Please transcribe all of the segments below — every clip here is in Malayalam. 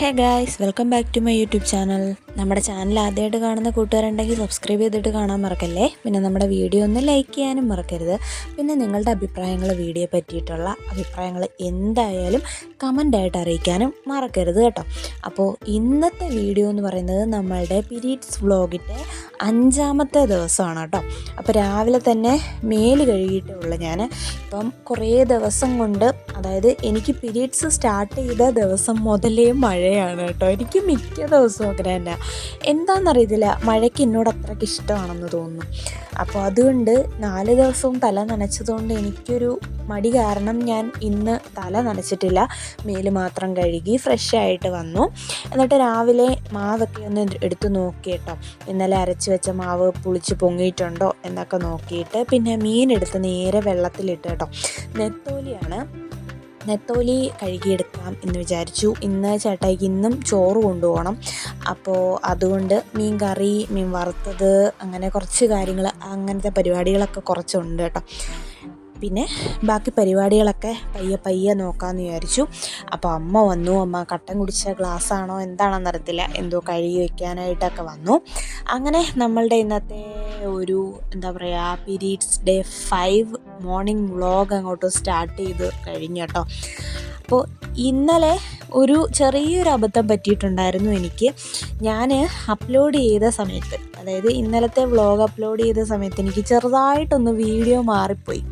Hey guys welcome back to my YouTube channel നമ്മുടെ ചാനൽ ആദ്യമായിട്ട് കാണുന്ന കൂട്ടുകാരുണ്ടെങ്കിൽ സബ്സ്ക്രൈബ് ചെയ്തിട്ട് കാണാൻ മറക്കല്ലേ? പിന്നെ നമ്മുടെ വീഡിയോ ഒന്ന് ലൈക്ക് ചെയ്യാനും മറക്കരുത്. പിന്നെ നിങ്ങളുടെ അഭിപ്രായങ്ങൾ വീഡിയോ പറ്റിയിട്ടുള്ള അഭിപ്രായങ്ങൾ എന്തായാലും കമന്റായിട്ട് അറിയിക്കാനും മറക്കരുത് കേട്ടോ. അപ്പോൾ ഇന്നത്തെ വീഡിയോ എന്ന് പറയുന്നത് നമ്മളുടെ പീരീഡ്സ് വ്ളോഗിന്റെ അഞ്ചാമത്തെ ദിവസമാണ് കേട്ടോ. അപ്പോൾ രാവിലെ തന്നെ മേൽ കഴുകിയിട്ടേ ഉള്ളൂ ഞാൻ ഇപ്പം കുറേ ദിവസം കൊണ്ട് അതായത് എനിക്ക് പീരീഡ്സ് സ്റ്റാർട്ട് ചെയ്ത ദിവസം മുതലേ മഴയാണ് കേട്ടോ. എനിക്ക് മിക്ക ദിവസവും അങ്ങനെ തന്നെ. എന്താണെന്നറിയത്തില്ല മഴയ്ക്ക് എന്നോട് അത്രയ്ക്ക് ഇഷ്ടമാണെന്ന് തോന്നുന്നു. അപ്പോൾ അതുകൊണ്ട് നാല് ദിവസവും തല നനച്ചതുകൊണ്ട് എനിക്കൊരു മടി കാരണം ഞാൻ ഇന്ന് തല നനച്ചിട്ടില്ല. മേൽ മാത്രം കഴുകി ഫ്രഷ് ആയിട്ട് വന്നു. എന്നിട്ട് രാവിലെ മാവൊക്കെ ഒന്ന് എടുത്ത് നോക്കി കേട്ടോ. ഇന്നലെ അരച്ച് വെച്ച മാവ് പുളിച്ച് പൊങ്ങിയിട്ടുണ്ടോ എന്നൊക്കെ നോക്കിയിട്ട് പിന്നെ മീൻ എടുത്ത് നേരെ വെള്ളത്തിലിട്ട് കേട്ടോ. നെത്തോലിയാണ്. നെത്തോലി കഴുകിയെടുക്കാം എന്ന് വിചാരിച്ചു. ഇന്ന് ചേട്ടായിക്ക് ഇന്നും ചോറ് കൊണ്ടുപോകണം. അപ്പോൾ അതുകൊണ്ട് മീൻ കറി മീൻ വറുത്തത് അങ്ങനെ കുറച്ച് കാര്യങ്ങൾ അങ്ങനത്തെ പരിപാടികളൊക്കെ കുറച്ചുണ്ട് കേട്ടോ. പിന്നെ ബാക്കി പരിപാടികളൊക്കെ പയ്യെ പയ്യെ നോക്കാമെന്ന് വിചാരിച്ചു. അപ്പോൾ അമ്മ വന്നു. അമ്മ കട്ടൻ കുടിച്ച ഗ്ലാസ്സാണോ എന്താണെന്നറിയത്തില്ല എന്തോ കഴുകി വയ്ക്കാനായിട്ടൊക്കെ വന്നു. അങ്ങനെ നമ്മളുടെ ഇന്നത്തെ ഒരു എന്താ പറയുക periods day five morning vlog അങ്ങോട്ട് സ്റ്റാർട്ട് ചെയ്ത് കഴിഞ്ഞു കേട്ടോ. അപ്പോൾ ഇന്നലെ ഒരു ചെറിയൊരു അബദ്ധം പറ്റിയിട്ടുണ്ടായിരുന്നു എനിക്ക്. ഞാൻ അപ്ലോഡ് ചെയ്ത സമയത്ത് അതായത് ഇന്നലത്തെ വ്ളോഗ് അപ്ലോഡ് ചെയ്ത സമയത്ത് എനിക്ക് ചെറുതായിട്ടൊന്ന് വീഡിയോ മാറിപ്പോയി.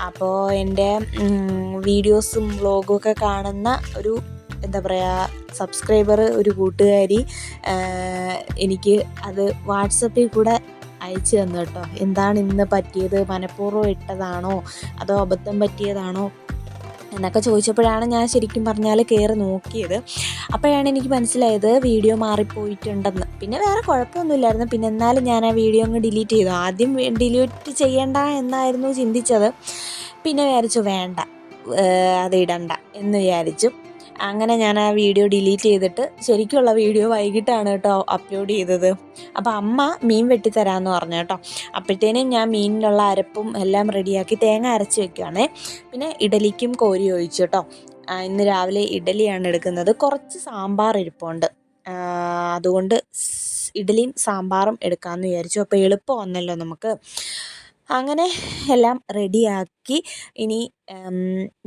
അപ്പോൾ എന്റെ വീഡിയോസും വ്ളോഗും ഒക്കെ കാണുന്ന ഒരു എന്താ പറയുക സബ്സ്ക്രൈബർ ഒരു കൂട്ടുകാരി എനിക്ക് അത് വാട്സപ്പിൽ കൂടെ അയച്ചു തന്നു കേട്ടോ. എന്താണ് ഇന്ന് പറ്റിയത്? മനഃപൂർവം ഇട്ടതാണോ? അതോ അബദ്ധം പറ്റിയതാണോ? എന്നൊക്കെ ചോദിച്ചപ്പോഴാണ് ഞാൻ ശരിക്കും പറഞ്ഞാൽ കയറി നോക്കിയത്. അപ്പോഴാണ് എനിക്ക് മനസ്സിലായത് വീഡിയോ മാറിപ്പോയിട്ടുണ്ടെന്ന്. പിന്നെ വേറെ കുഴപ്പമൊന്നുമില്ലായിരുന്നു. പിന്നെ എന്നാലും ഞാൻ ആ വീഡിയോ അങ്ങ് ഡിലീറ്റ് ചെയ്തു. ആദ്യം ഡിലീറ്റ് ചെയ്യണ്ട എന്നായിരുന്നു ചിന്തിച്ചത്. പിന്നെ വിചാരിച്ചു വേണ്ട അത് ഇടണ്ട എന്ന് വിചാരിച്ചു. അങ്ങനെ ഞാൻ ആ വീഡിയോ ഡിലീറ്റ് ചെയ്തിട്ട് ശരിക്കുള്ള വീഡിയോ വൈകിട്ടാണ് കേട്ടോ അപ്ലോഡ് ചെയ്തത്. അപ്പോൾ അമ്മ മീൻ വെട്ടിത്തരാമെന്ന് പറഞ്ഞു കേട്ടോ. അപ്പോഴത്തേനും ഞാൻ മീനിലുള്ള അരപ്പും എല്ലാം റെഡിയാക്കി തേങ്ങ അരച്ച് വെക്കുകയാണേ പിന്നെ ഇഡലിക്കും കോരി ഒഴിച്ചു കേട്ടോ. ഇന്ന് രാവിലെ ഇഡലിയാണ് എടുക്കുന്നത്. കുറച്ച് സാമ്പാർ ഇരിപ്പുണ്ട്. അതുകൊണ്ട് ഇഡലിയും സാമ്പാറും എടുക്കാമെന്ന് വിചാരിച്ചു. അപ്പോൾ എളുപ്പം വന്നല്ലോ നമുക്ക്. അങ്ങനെ എല്ലാം റെഡിയാക്കി. ഇനി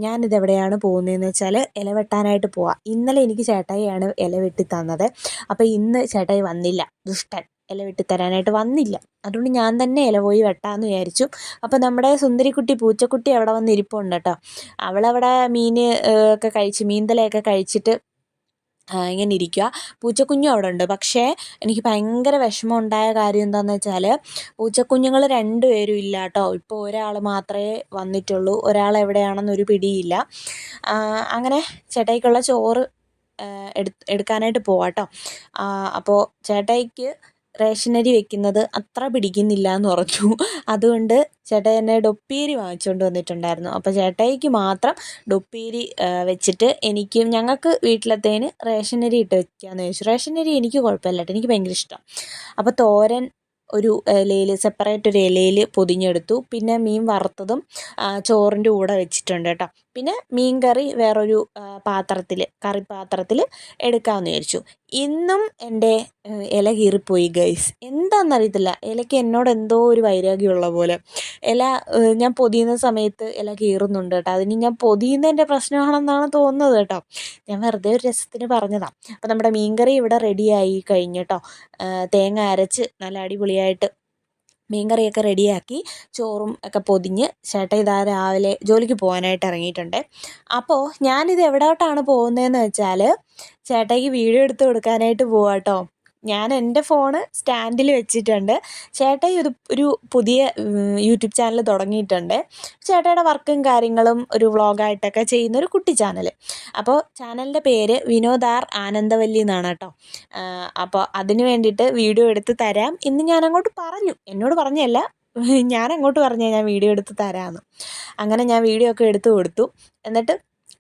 ഞാനിതെവിടെയാണ് പോകുന്നതെന്ന് വെച്ചാൽ ഇല വെട്ടാനായിട്ട് പോവാം. ഇന്നലെ എനിക്ക് ചേട്ടായിയാണ് ഇല വെട്ടി തന്നത്. അപ്പോൾ ഇന്ന് ചേട്ടായി വന്നില്ല. ദുഷ്ടൻ. ഇല വെട്ടി തരാനായിട്ട് വന്നില്ല. അതുകൊണ്ട് ഞാൻ തന്നെ ഇല പോയി വെട്ടാമെന്ന് വിചാരിച്ചു. അപ്പോൾ നമ്മുടെ സുന്ദരിക്കുട്ടി പൂച്ചക്കുട്ടി അവിടെ വന്ന് ഇരിപ്പുണ്ട് കേട്ടോ. അവളവിടെ മീൻ ഒക്കെ കഴിച്ച് മീന്തലയൊക്കെ കഴിച്ചിട്ട് ഇങ്ങനെ ഇരിക്കുക പൂച്ചക്കുഞ്ഞും അവിടെ ഉണ്ട് പക്ഷേ എനിക്ക് ഭയങ്കര വിഷമം ഉണ്ടായ കാര്യം എന്താണെന്ന് വെച്ചാൽ പൂച്ചക്കുഞ്ഞുങ്ങൾ രണ്ടുപേരും ഇല്ല കേട്ടോ. ഇപ്പോൾ ഒരാൾ മാത്രമേ വന്നിട്ടുള്ളൂ. ഒരാൾ എവിടെയാണെന്നൊരു പിടിയില്ല. അങ്ങനെ ചേട്ടായിക്കുള്ള ചോറ് എടുക്കാനായിട്ട് പോവാം കേട്ടോ. അപ്പോൾ ചേട്ടായിക്ക് റേഷനരി വെക്കുന്നത് അത്ര പിടിക്കുന്നില്ല എന്ന് പറഞ്ഞു അതുകൊണ്ട് ചേട്ടൻ എന്നെ ഡൊപ്പീരി വാങ്ങിച്ചുകൊണ്ട് വന്നിട്ടുണ്ടായിരുന്നു. അപ്പോൾ ചേട്ടായിക്ക് മാത്രം ഡൊപ്പീരി വെച്ചിട്ട് എനിക്കും ഞങ്ങൾക്ക് വീട്ടിലത്തേന് റേഷനരി ഇട്ട് വെക്കാമെന്ന് ചോദിച്ചു. റേഷനരി എനിക്ക് കുഴപ്പമില്ല കേട്ടോ. എനിക്ക് ഭയങ്കര ഇഷ്ടം. അപ്പോൾ തോരൻ ഒരു ഇലയിൽ സെപ്പറേറ്റ് ഒരു ഇലയിൽ പൊതിഞ്ഞെടുത്തു. പിന്നെ മീൻ വറുത്തതും ചോറിന്റെ കൂടെ വെച്ചിട്ടുണ്ട് കേട്ടോ. പിന്നെ മീൻ കറി വേറൊരു പാത്രത്തിൽ കറി പാത്രത്തിൽ എടുക്കാമെന്ന് വിചാരിച്ചു. ഇന്നും എന്റെ ഇല കീറിപ്പോയി ഗൈസ്. എന്താണെന്നറിയത്തില്ല ഇലയ്ക്ക് എന്നോട് എന്തോ ഒരു വൈരാഗ്യമുള്ള പോലെ. ഇല ഞാൻ പൊതിയുന്ന സമയത്ത് ഇല കീറുന്നുണ്ട് കേട്ടോ. അതിന് ഞാൻ പൊതിയുന്നതിന്റെ പ്രശ്നമാണെന്നാണ് തോന്നുന്നത് കേട്ടോ. ഞാൻ വെറുതെ ഒരു രസത്തിന് പറഞ്ഞതാണ് അപ്പോൾ നമ്മുടെ മീൻകറി ഇവിടെ റെഡിയായി കഴിഞ്ഞു കേട്ടോ. തേങ്ങ അരച്ച് നല്ല അടിപൊളിയായിട്ട് മീൻ കറിയൊക്കെ റെഡിയാക്കി ചോറും ഒക്കെ പൊതിഞ്ഞ് ചേട്ടൻ ഇതാ രാവിലെ ജോലിക്ക് പോകാനായിട്ട് ഇറങ്ങിയിട്ടുണ്ട്. അപ്പോൾ ഞാനിത് എവിടോട്ടാണ് പോകുന്നതെന്ന് വെച്ചാൽ ചേട്ടായിക്ക് വീഡിയോ എടുത്ത് കൊടുക്കാനായിട്ട് പോവാട്ടോ. ഞാൻ എന്റെ ഫോണ് സ്റ്റാൻഡിൽ വെച്ചിട്ടുണ്ട്. ചേട്ടൻ ഒരു ഒരു പുതിയ യൂട്യൂബ് ചാനൽ തുടങ്ങിയിട്ടുണ്ട്. ചേട്ടയുടെ വർക്കും കാര്യങ്ങളും ഒരു വ്ളോഗായിട്ടൊക്കെ ചെയ്യുന്ന ഒരു കുട്ടി ചാനൽ അപ്പോൾ ചാനലിന്റെ പേര് വിനോദാർ ആനന്ദവല്ലി എന്നാണ് കേട്ടോ. അപ്പോൾ അതിന് വേണ്ടിയിട്ട് വീഡിയോ എടുത്ത് തരാം. ഇന്ന് ഞാൻ അങ്ങോട്ട് പറഞ്ഞു. എന്നോട് പറഞ്ഞല്ല. ഞാൻ അങ്ങോട്ട് പറഞ്ഞു ഞാൻ വീഡിയോ എടുത്ത് തരാമെന്ന് അങ്ങനെ ഞാൻ വീഡിയോ ഒക്കെ എടുത്തു കൊടുത്തു. എന്നിട്ട്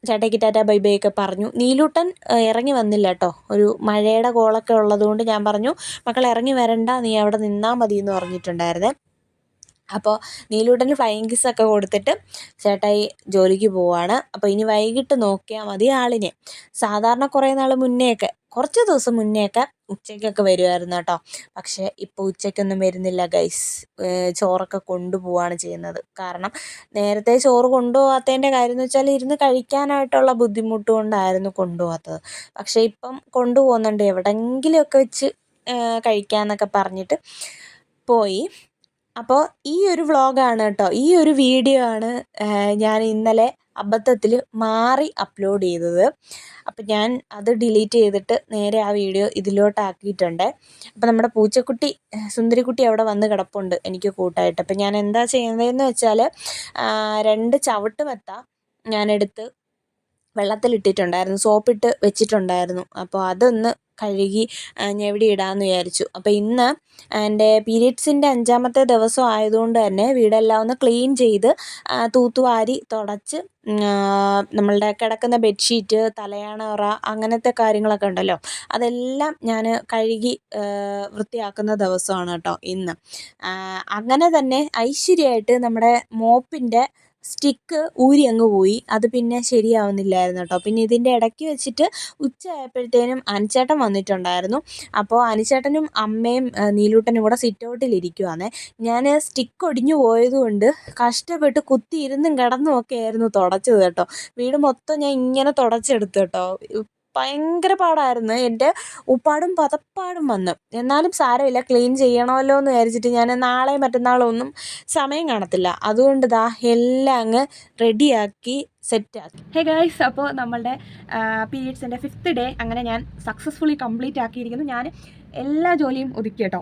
ചേട്ടയ്ക്ക് ടാറ്റ ബൈ ബൈ ഒക്കെ പറഞ്ഞു. നീലൂട്ടൻ ഇറങ്ങി വന്നില്ല കേട്ടോ. ഒരു മഴയുടെ കോളൊക്കെ ഉള്ളതുകൊണ്ട് ഞാൻ പറഞ്ഞു മക്കൾ ഇറങ്ങി വരണ്ട നീ അവിടെ നിന്നാൽ മതി എന്ന് പറഞ്ഞിട്ടുണ്ടായിരുന്നേ. അപ്പോൾ നീലൂട്ടന് ഫ്ലൈയിങ് ഒക്കെ കൊടുത്തിട്ട് ചേട്ടായി ജോലിക്ക് പോവാണ്. അപ്പോൾ ഇനി വൈകിട്ട് നോക്കിയാൽ മതി ആളിനെ. സാധാരണ കുറേ നാൾ മുന്നെയൊക്കെ കുറച്ച് ദിവസം മുന്നെയൊക്കെ ഉച്ചയ്ക്കൊക്കെ വരുമായിരുന്നു കേട്ടോ. പക്ഷേ ഇപ്പോൾ ഉച്ചയ്ക്കൊന്നും വരുന്നില്ല ഗൈസ് ചോറൊക്കെ കൊണ്ടുപോവാണ് ചെയ്യുന്നത്. കാരണം നേരത്തെ ചോറ് കൊണ്ടുപോകാത്തതിന്റെ കാര്യം എന്ന് വെച്ചാൽ ഇരുന്ന് കഴിക്കാനായിട്ടുള്ള ബുദ്ധിമുട്ട് കൊണ്ടായിരുന്നു കൊണ്ടുപോകാത്തത് പക്ഷേ ഇപ്പം കൊണ്ടുപോകുന്നുണ്ട്. എവിടെയെങ്കിലുമൊക്കെ വെച്ച് കഴിക്കാമെന്നൊക്കെ പറഞ്ഞിട്ട് പോയി. അപ്പോൾ ഈ ഒരു വ്ളോഗാണ് കേട്ടോ. ഈ ഒരു വീഡിയോ ആണ് ഞാൻ ഇന്നലെ അബദ്ധത്തിൽ മാറി അപ്ലോഡ് ചെയ്തത്. അപ്പം ഞാൻ അത് ഡിലീറ്റ് ചെയ്തിട്ട് നേരെ ആ വീഡിയോ ഇതിലോട്ടാക്കിയിട്ടുണ്ട്. അപ്പം നമ്മുടെ പൂച്ചക്കുട്ടി സുന്ദരിക്കുട്ടി അവിടെ വന്ന് കിടപ്പുണ്ട് എനിക്ക് കൂട്ടായിട്ട്. അപ്പം ഞാൻ എന്താ ചെയ്യുന്നതെന്ന് വെച്ചാൽ രണ്ട് ചവിട്ട് മെത്ത ഞാനെടുത്ത് വെള്ളത്തിലിട്ടിട്ടുണ്ടായിരുന്നു. സോപ്പിട്ട് വെച്ചിട്ടുണ്ടായിരുന്നു. അപ്പോൾ അതൊന്ന് കഴുകി ഞെവിടി ഇടാമെന്ന് വിചാരിച്ചു. അപ്പോൾ ഇന്ന് എന്റെ പീരീഡ്സിന്റെ അഞ്ചാമത്തെ ദിവസം ആയതുകൊണ്ട് തന്നെ വീടെല്ലാം ഒന്ന് ക്ലീൻ ചെയ്ത് തൂത്തുവാരി തുടച്ച് നമ്മളുടെ കിടക്കുന്ന ബെഡ്ഷീറ്റ് തലയാണ അങ്ങനത്തെ കാര്യങ്ങളൊക്കെ ഉണ്ടല്ലോ. അതെല്ലാം ഞാൻ കഴുകി വൃത്തിയാക്കുന്ന ദിവസമാണ് കേട്ടോ ഇന്ന്. അങ്ങനെ തന്നെ ഐശ്വര്യമായിട്ട് നമ്മുടെ മോപ്പിന്റെ സ്റ്റിക്ക് ഊരി അങ്ങ് പോയി. അത് പിന്നെ ശരിയാവുന്നില്ലായിരുന്നു കേട്ടോ പിന്നെ ഇതിന്റെ ഇടയ്ക്ക് വെച്ചിട്ട് ഉച്ചയായപ്പോഴത്തേനും അനുചേട്ടൻ വന്നിട്ടുണ്ടായിരുന്നു. അപ്പോൾ അനുചേട്ടനും അമ്മയും നീലൂട്ടനും കൂടെ സിറ്റ് ഔട്ടിൽ ഇരിക്കുവാണ്. ഞാൻ സ്റ്റിക്ക് ഒടിഞ്ഞു പോയതുകൊണ്ട് കഷ്ടപ്പെട്ട് കുത്തിയിരുന്നും കിടന്നും ഒക്കെ ആയിരുന്നു തുടച്ചത് കേട്ടോ വീട് മൊത്തം ഞാൻ ഇങ്ങനെ തുടച്ചെടുത്തു കേട്ടോ ഭയങ്കര പാടായിരുന്നു. എന്റെ ഉപ്പാടും പതപ്പാടും വന്നു. എന്നാലും സാരമില്ല ക്ലീൻ ചെയ്യണമല്ലോ എന്ന് വിചാരിച്ചിട്ട് ഞാൻ നാളെ മറ്റന്നാളോ ഒന്നും സമയം കാണത്തില്ല. അതുകൊണ്ട് ദാ എല്ലാം അങ്ങ് റെഡിയാക്കി സെറ്റാക്കി. ഹേ ഗൈസ് അപ്പോൾ നമ്മളുടെ പീരീഡ്സിന്റെ ഫിഫ്ത്ത് ഡേ അങ്ങനെ ഞാൻ സക്സസ്ഫുള്ളി കംപ്ലീറ്റ് ആക്കിയിരിക്കുന്നു. ഞാൻ എല്ലാ ജോലിയും ഒതുക്കി കേട്ടോ.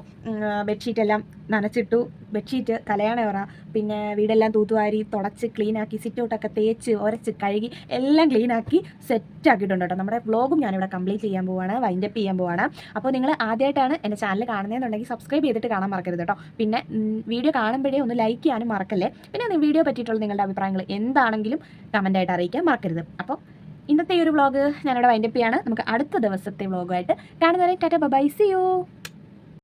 ബെഡ്ഷീറ്റ് എല്ലാം നനച്ചിട്ടു. ബെഡ്ഷീറ്റ് തലയാണ പിന്നെ വീടെല്ലാം തൂത്തുവാരി തുടച്ച് ക്ലീനാക്കി സിറ്റ് ഔട്ടൊക്കെ തേച്ച് ഉരച്ച് കഴുകി എല്ലാം ക്ലീനാക്കി സെറ്റ് ആക്കിയിട്ടുണ്ട് കേട്ടോ. നമ്മുടെ വ്ളോഗും ഞാനിവിടെ കംപ്ലീറ്റ് ചെയ്യാൻ പോവാണ് വൈൻഡപ്പ് ചെയ്യാൻ പോവാണ്. അപ്പോൾ നിങ്ങൾ ആദ്യമായിട്ടാണ് എന്റെ ചാനൽ കാണുന്നതെന്നുണ്ടെങ്കിൽ സബ്സ്ക്രൈബ് ചെയ്തിട്ട് കാണാൻ മറക്കരുത് കേട്ടോ. പിന്നെ വീഡിയോ കാണുമ്പോഴേ ഒന്ന് ലൈക്ക് ചെയ്യാനും മറക്കല്ലേ. പിന്നെ വീഡിയോ പറ്റിയിട്ടുള്ള നിങ്ങളുടെ അഭിപ്രായങ്ങൾ എന്താണെങ്കിലും കമന്റായിട്ട് അറിയിക്കാൻ മറക്കരുത്. അപ്പോൾ ഇന്നത്തെ ഈ ഒരു വ്ളോഗ് ഞാനിവിടെ വൈൻഡപ്പ് ചെയ്യാണ്. നമുക്ക് അടുത്ത ദിവസത്തെ വ്ളോഗുമായിട്ട് കാണുന്നവരെ ടാറ്റ ബൈ സി യു